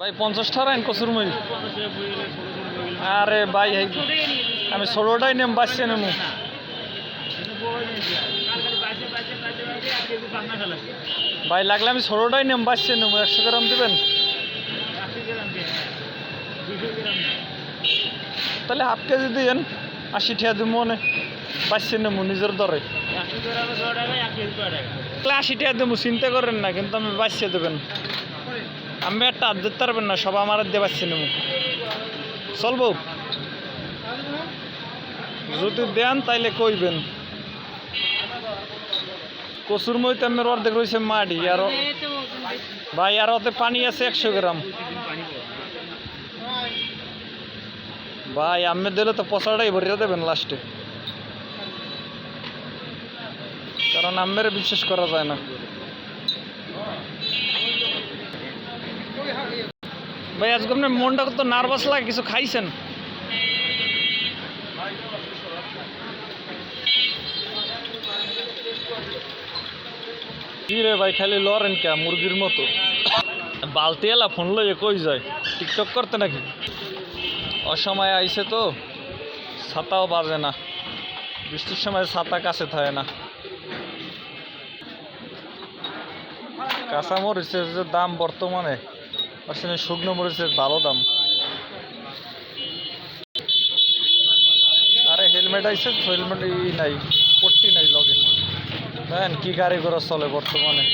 ভাই পঞ্চাশ আইন কসুর মই আরে ভাই আমি ষোলোটাই নেম বাঁচছে নেমু। ভাই, লাগলে আমি ষোলোটাই নেম বাঁচছে নেমু। একশো গ্রাম দেবেন? তাহলে হাফ কেজি দিয়েন। আশি টাকা দিব মনে বাঁচছে নেমু নিজের দরে। আশি টাকা দেবো চিন্তা করেন না, কিন্তু আমি বাঁচিয়ে দেবেন। আমি একটা হাত দিতে পারবেন না, সব আমার দিয়ে বাঁচছে নেব চলবো? যদি দেন তাইলে কইবেন। কচুর মইতে আমার অর্ধেক রয়েছে মাটি আর ভাই, আর ওতে পানি আছে একশো গ্রাম। ভাই, আমি দিলে তো পচাটাই ভরিয়ে দেবেন লাস্টে। কারণ আমের বিশ্বাস করা যায় না। ভাই আজকে আপনার মনটা কত নার্ভাস লাগে কিছু খাইছেন? কি রে ভাই খালি লরেন কে মুরগির মতো? বালতি এলা ফোন লইয়ে কই যায়? টিকটক করতে নাকি? অসময়ে আইছে তো ছাতাও বাজে না। বৃষ্টির সময় ছাতা কাছে থাকে না। কাঁচা মরিচের যে দাম বর্তমানে আসলে শুকনো মরিচের ভালো দাম। আরে হেলমেট আইছে হেলমেট নাই, পট্টি নাই লগে। দেখেন কি গাড়ি ঘোড়া চলে বর্তমানে।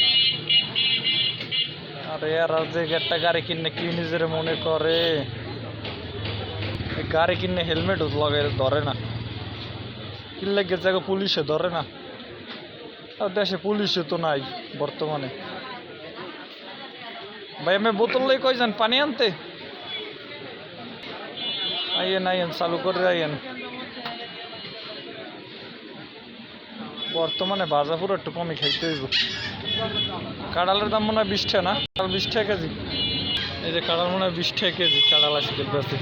আরে আর যে একটা গাড়ি কিনে কি নিজের মনে করে? গাড়ি কিনে হেলমেট লগে ধরে না। কিনলে গেছে পুলিশে ধরে না। আর দেশে পুলিশে তো নাই বর্তমানে। ভাই, আমি বোতল লই কই যান? পানি আনতে? আইয়েন আইয়েন, চালু করে আইয়েন। বর্তমানে বাজা পুরো একটু কমই খাইতে হইব। কাঁড়ালের দাম মনে হয় বিশ টাকা না? কাঁড়াল বিশ টাকা কেজি। এই যে কাঁড়াল মনে হয় বিশ টাকা কেজি, কাঁড়াল আজকে বেশি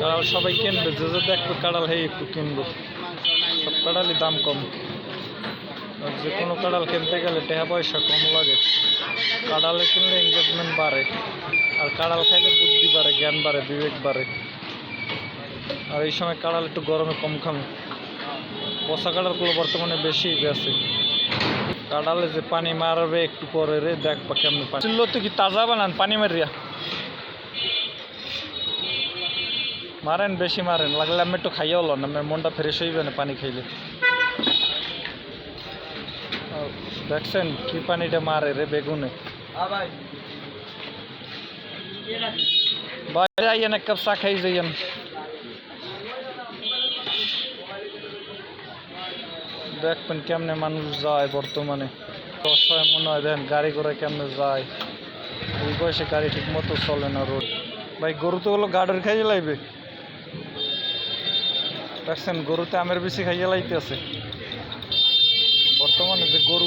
কাঁড়াল সবাই কিনবে, যে যে দেখবে কাঁড়াল, হেই একটু কিনবো। সব কাঁড়ালই দাম কম। যে কোনো কাঁড়াল কিনতে গেলে টাকা পয়সা কম লাগে। কাঁড়ালে কিনলে এঙ্গেজমেন্ট বাড়ে। আর কাঁড়াল খাইলে বুদ্ধি বাড়ে, জ্ঞান বাড়ে, বিবেক বাড়ে। আর এই সময় কাঁড়াল একটু গরমে কম খামে পচা কাঁড়ালগুলো বর্তমানে বেশি বেছে কাঁড়ালে যে পানি মারবে একটু পরে রে দেখবা কেমন পানি তো কি তাজা বানান? পানি মারিয়া। মারেন, বেশি মারেন। লাগলে আমি একটু খাইয়াও লন, আমার মনটা ফ্রেশ হইবে না পানি খাইলে। দেখছেন কি পানিটা মারে রে বেগুনে। বাইরে আইয়েন এক কাপ চা খাই যাইয়েন দেখবেন কেমনে মানুষ যায় বর্তমানে অসহায় মনে হয় দেখেন গাড়ি ঘোড়া কেমনে যায় এই বয়সে গাড়ি ঠিক মতো চলে না রোড ভাই গরু তো হলো গার্ডের খাইয়ে লাইবে দেখছেন গরুতে আমের বেশি খাইয়ে লাইতে আছে বর্তমানে যে গরু